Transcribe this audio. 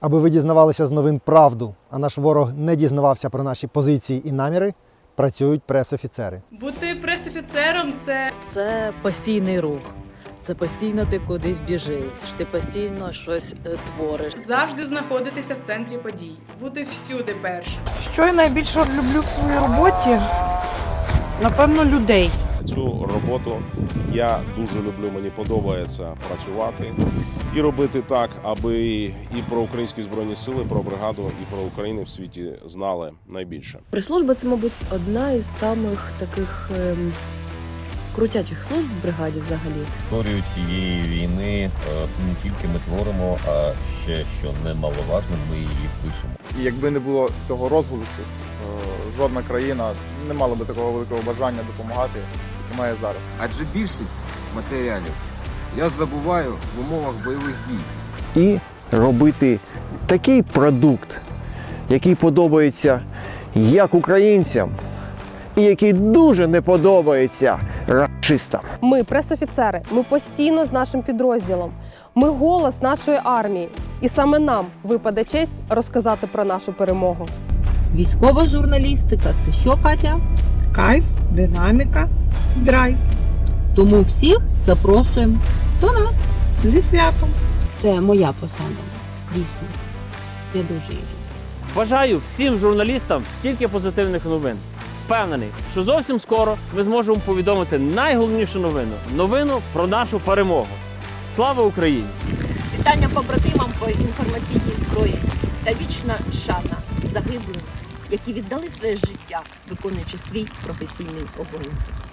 Аби ви дізнавалися з новин правду, а наш ворог не дізнавався про наші позиції і наміри, працюють пресофіцери. Бути пресофіцером це Це постійний рух. Це постійно ти кудись біжиш, ти постійно щось е, твориш. завжди знаходитися в центрі подій, бути всюди першим. Що я найбільше люблю в своїй роботі? Напевно, людей. Цю роботу я дуже люблю. Мені подобається працювати і робити так, аби і про українські збройні сили, про бригаду, і про Україну в світі знали найбільше. Прес-служба це, мабуть, одна із самих таких ем, крутячих служб в бригаді взагалі. Історію цієї війни е, не тільки ми творимо, а ще що немаловажно, ми її пишемо. І якби не було цього розголосу, е, жодна країна не мала би такого великого бажання допомагати, має зараз. Адже більшість матеріалів я здобуваю в умовах бойових дій. і робити такий продукт, який подобається як українцям, і який дуже не подобається расистам. Ми пресофіцери. Ми постійно з нашим підрозділом. Ми голос нашої армії. І саме нам випаде честь розказати про нашу перемогу. Військова журналістика це що, Катя? Кайф, динаміка, драйв. Тому всіх запрошуємо до нас. Зі святом. Це моя посада. Дійсно. Я дуже її. Бажаю всім журналістам тільки позитивних новин. Впевнений, що зовсім скоро ми зможемо повідомити найголовнішу новину новину про нашу перемогу. Слава Україні! Вітання побратимам по інформаційній зброї та вічна шана загиблим, які віддали своє життя, виконуючи свій професійний обов'язок.